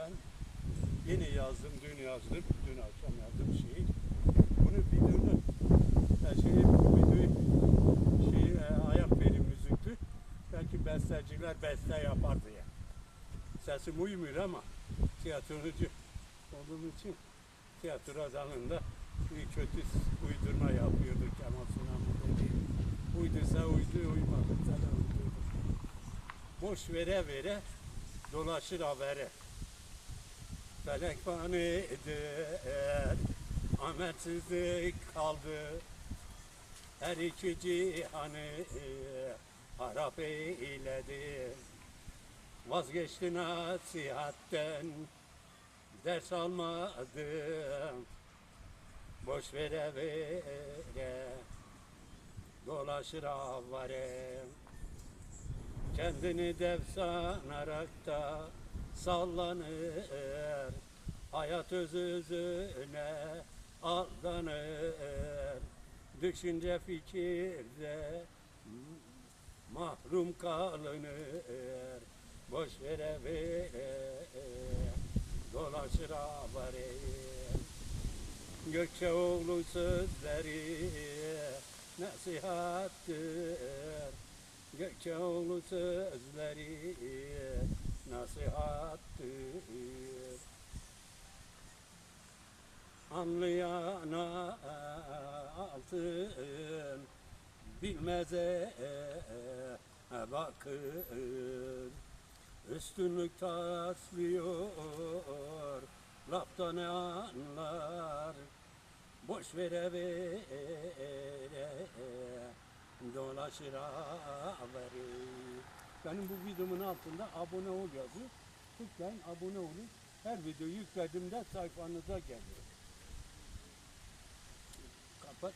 ben yeni yazdım, dün yazdım, dün akşam yazdım şeyi. Bunu videonu, e, şey, videoyu, şey, e, ayak veri müziktü. Belki besteciler beste yapar diye. Sesim uymuyor ama tiyatrocu olduğum için tiyatro zamanında bir kötü uydurma yapıyorduk Kemal dedi. Uyduysa uydu, uydurdu. Boş vere vere dolaşır habere. Felek fanidir, ametsizlik kaldı. Her iki cihanı harap eyledi. Vazgeçti nasihatten, ders almadım. Boş vere vere, dolaşır avare. Kendini dev sanarak da sallanır. Hayat öz özüne aldanır. Düşünce fikirde mahrum kalınır. Boş vere vere dolaşır avare. Gökçeoğlu sözleri nasihattır. Gökçeoğlu sözleri nasihattır. Anlayana altın bilmeze bakın. Üstünlük taslıyor, lafta ne anlar, boş vere vere, dolaşır haberi. Benim bu videomun altında abone ol yazıyor. Tıklayın abone olun. Her video yüklediğimde sayfanıza geliyor. Kapat.